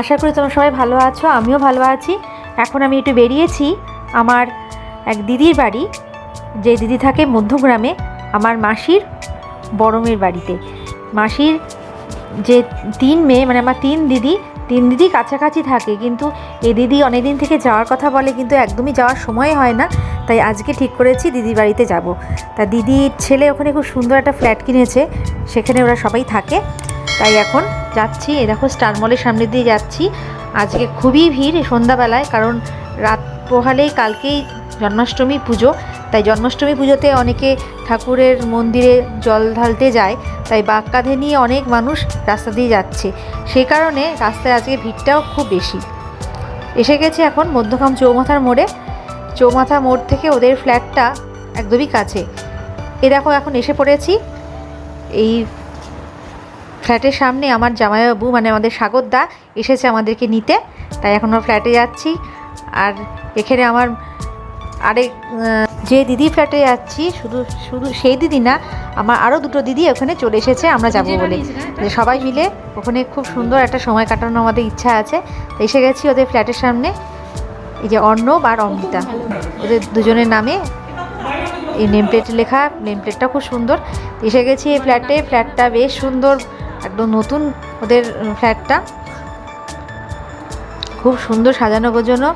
আশা করি তোমরা সবাই ভালো আছো, আমিও ভালো আছি। এখন আমি একটু বেরিয়েছি, আমার এক দিদির বাড়ি। যে দিদি থাকে মধ্যগ্রামে, আমার মাসির বড় মেয়ের বাড়িতে। মাসির যে তিন মেয়ে মানে আমার তিন দিদি তিন দিদি কাছাকাছি থাকে, কিন্তু এ দিদি অনেকদিন থেকে যাওয়ার কথা বলে, কিন্তু একদমই যাওয়ার সময় হয় না। তাই আজকে ঠিক করেছি দিদির বাড়িতে যাব। তা দিদির ছেলে ওখানে খুব সুন্দর একটা ফ্ল্যাট কিনেছে, সেখানে ওরা সবাই থাকে। তাই এখন যাচ্ছি এ দেখো স্টার মলের সামনে দিয়ে যাচ্ছি। আজকে খুবই ভিড় সন্ধ্যাবেলায়, কারণ রাত পোহালেই কালকেই জন্মাষ্টমী পুজো। তাই জন্মাষ্টমী পুজোতে অনেকে ঠাকুরের মন্দিরে জল ঢালতে যায়, তাই বাগ কাঁধে নিয়ে অনেক মানুষ রাস্তা দিয়ে যাচ্ছে। সেই কারণে রাস্তায় আজকে ভিড়টাও খুব বেশি। এসে গেছে এখন মধ্যখাম চৌমাথার মোড়ে। চৌমাথা মোড় থেকে ওদের ফ্ল্যাটটা একদমই কাছে। এ দেখো এখন এসে পড়েছি। এই ফ্ল্যাটের সামনে আমার জামাইবাবু মানে আমাদের সাগরদা এসেছে আমাদেরকে নিতে। তাই এখন আমরা ফ্ল্যাটে যাচ্ছি। আর এখানে আমার আরেক যে দিদি ফ্ল্যাটে যাচ্ছি শুধু শুধু সেই দিদি না আমার আরও দুটো দিদি ওখানে চলে এসেছে আমরা যাব বলে। যে সবাই মিলে ওখানে খুব সুন্দর একটা সময় কাটানোর আমাদের ইচ্ছা আছে। তো এসে গেছি ওদের ফ্ল্যাটের সামনে। এই যে অর্ণব আর অমৃতা। ওদের দুজনের নামে এই নেম প্লেট লেখা নেম প্লেটটা খুব সুন্দর। এসে গেছি এই ফ্ল্যাটে ফ্ল্যাটটা বেশ সুন্দর। একদম নতুন ওদের ফ্ল্যাটটা খুব সুন্দর সাজানো গোজানো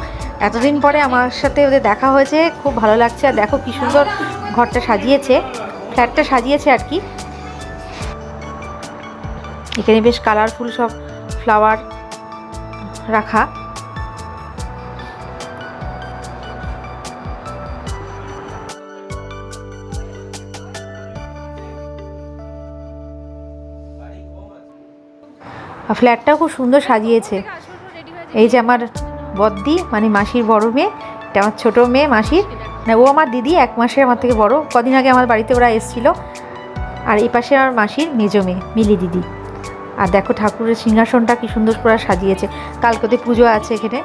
এতদিন পরে আমার সাথে ওদের দেখা হয়েছে, খুব ভালো লাগছে। আর দেখো কি সুন্দর ঘরটা সাজিয়েছে ফ্ল্যাটটা সাজিয়েছে আর কি। এখানে বেশ কালারফুল সব ফ্লাওয়ার রাখা। ফ্ল্যাটটাও খুব সুন্দর সাজিয়েছে। এই যে আমার বদ্দি মানে মাসির বড় মেয়ে এটা আমার ছোটো মেয়ে মাসির। না ও আমার দিদি এক মাসের আমার থেকে বড়। কদিন আগে আমার বাড়িতে ওরা এসেছিল। আর এই পাশে আমার মাসির মেজো মেয়ে মিলি দিদি। আর দেখো ঠাকুরের সিংহাসনটা কি সুন্দর করে সাজিয়েছে। কালকেতে পুজো আছে এখানে।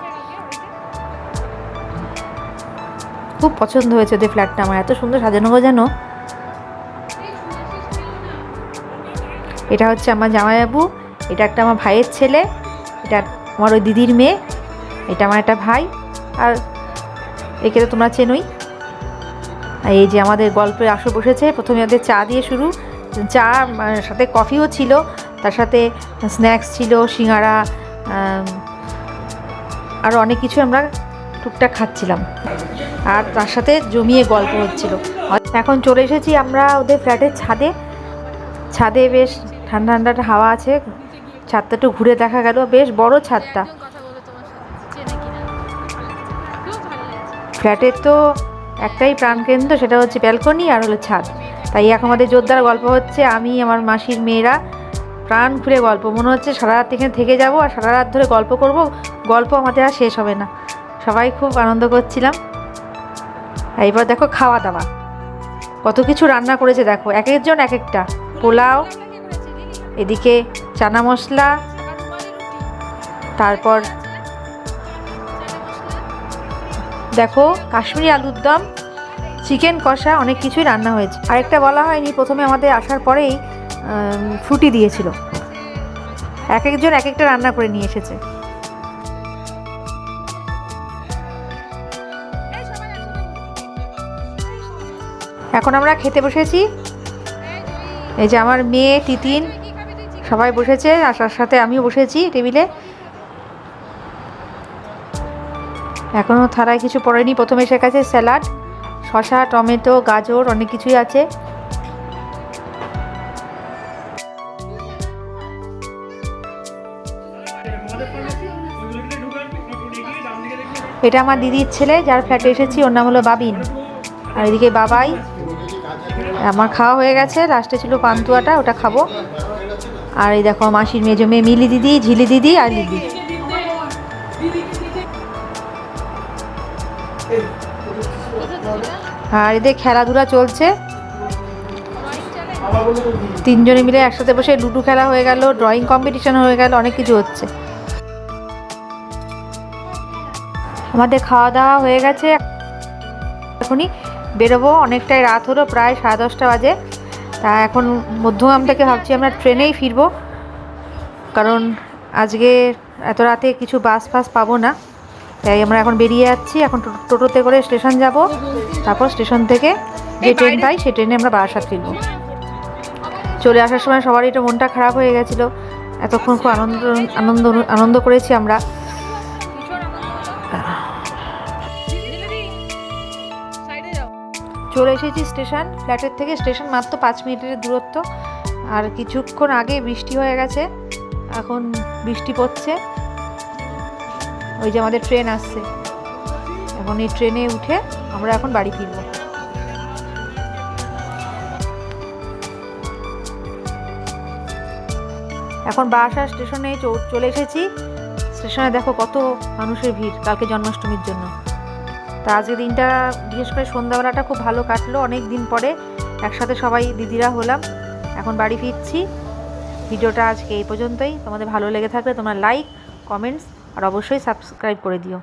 খুব পছন্দ হয়েছে ওদের ফ্ল্যাটটা আমার। এত সুন্দর সাজানো গোজানো এটা হচ্ছে আমার জামাইবাবু। এটা একটা আমার ভাইয়ের ছেলে, এটা আমার ওই দিদির মেয়ে, এটা আমার একটা ভাই, আর একে তো তোমরা চেনোই। এই যে আমাদের গল্পে আসো বসেছে, প্রথমে ওদের চা দিয়ে শুরু। চা সাথে কফিও ছিল, তার সাথে স্ন্যাক্স ছিল, সিঙ্গারা আর অনেক কিছু আমরা টুকটাক খাচ্ছিলাম। আর তার সাথে জমিয়ে গল্প হচ্ছিল। এখন চলে এসেছি আমরা ওদের ফ্ল্যাটের ছাদে। ছাদে বেশ ঠান্ডা ঠান্ডা হাওয়া আছে। ছাদটা একটু ঘুরে দেখা গেল। বেশ বড় ছাদটা। ফ্ল্যাটের তো একটাই প্রাণকেন্দ্র সেটা হচ্ছে ব্যালকনি আর হলো ছাদ। তাই এখন আমাদের জোরদার গল্প হচ্ছে আমি আমার মাসির মেয়েরা প্রাণ খুলে গল্প। মনে হচ্ছে সারা রাত এখানে থেকে যাব আর সারা রাত ধরে গল্প করব। গল্প আমাদের আর শেষ হবে না। সবাই খুব আনন্দ করছিলাম। এবার দেখো খাওয়া দাওয়া। কত কিছু রান্না করেছে দেখো। এক একজন এক একটা। পোলাও এদিকে চানা মশলা, তারপর দেখো কাশ্মীরি আলুর দম, চিকেন কষা, অনেক কিছুই রান্না হয়েছে। আরেকটা বলা হয়নি, প্রথমে আমাদের আসার পরেই ফ্রুটি দিয়েছিল। এক একজন এক একটা রান্না করে নিয়ে এসেছে। এখন আমরা খেতে বসেছি। এই যে আমার মেয়ে, তিতিন। সবাই বসেছে আর তার সাথে আমিও বসেছি টেবিলে। এখনও থালায় কিছু পড়েনি, প্রথমে এসে গেছে স্যালাড, শসা, টমেটো, গাজর, অনেক কিছুই আছে। এটা আমার দিদির ছেলে, যার ফ্ল্যাটে এসেছি, ওর নাম হলো বাবিন। আর এদিকে বাবাই, আমার খাওয়া হয়ে গেছে লাস্টে ছিল পান্তুয়াটা, ওটা খাব। আর এই দেখো, মাসির মেজো মেয়ে মিলি দিদি, ঝিলি দিদি আর লিলি। আর এদের খেলাধুলা চলছে। তিনজনে মিলে একসাথে বসে লুডো খেলা হয়ে গেল ড্রয়িং কম্পিটিশন হয়ে গেল, অনেক কিছু হচ্ছে। আমাদের খাওয়া দাওয়া হয়ে গেছে। এখনই বেরোবো, অনেকটাই রাত হলো, প্রায় সাড়ে দশটা বাজে। তা এখন মধ্যগ্রাম থেকে ভাবছি আমরা ট্রেনেই ফিরবো। কারণ আজকে এত রাতে কিছু বাস ফাস পাবো না। তাই আমরা এখন বেরিয়ে যাচ্ছি। এখন টোটোতে করে স্টেশন যাব। তারপর স্টেশন থেকে যে ট্রেন পাই সেই ট্রেনে আমরা বারাসাত ফিরব চলে আসার সময় সবারই একটু মনটা খারাপ হয়ে গেছিল। এতক্ষণ খুব আনন্দ আনন্দ আনন্দ করেছি আমরা। চলে এসেছি স্টেশন, ফ্ল্যাটের থেকে। স্টেশন মাত্র পাঁচ মিনিটের দূরত্ব। আর কিছুক্ষণ আগে বৃষ্টি হয়ে গেছে। এখন বৃষ্টি পড়ছে। ওই যে আমাদের ট্রেন আসছে। এখন এই ট্রেনে উঠে আমরা এখন বাড়ি ফিরব। এখন বারাসাত স্টেশনে চলে এসেছি। স্টেশনে দেখো কত মানুষের ভিড় কালকে জন্মাষ্টমীর জন্য। তা আজকে দিনটা বিশেষ করে সন্ধ্যাবেলাটা খুব ভালো কাটলো। অনেক দিন পরে একসাথে সবাই দিদিরা হলাম। এখন বাড়ি ফিরছি। ভিডিওটা আজকে এই পর্যন্তই। তোমাদের ভালো লেগে থাকলে তোমরা লাইক কমেন্টস আর অবশ্যই সাবস্ক্রাইব করে দিও।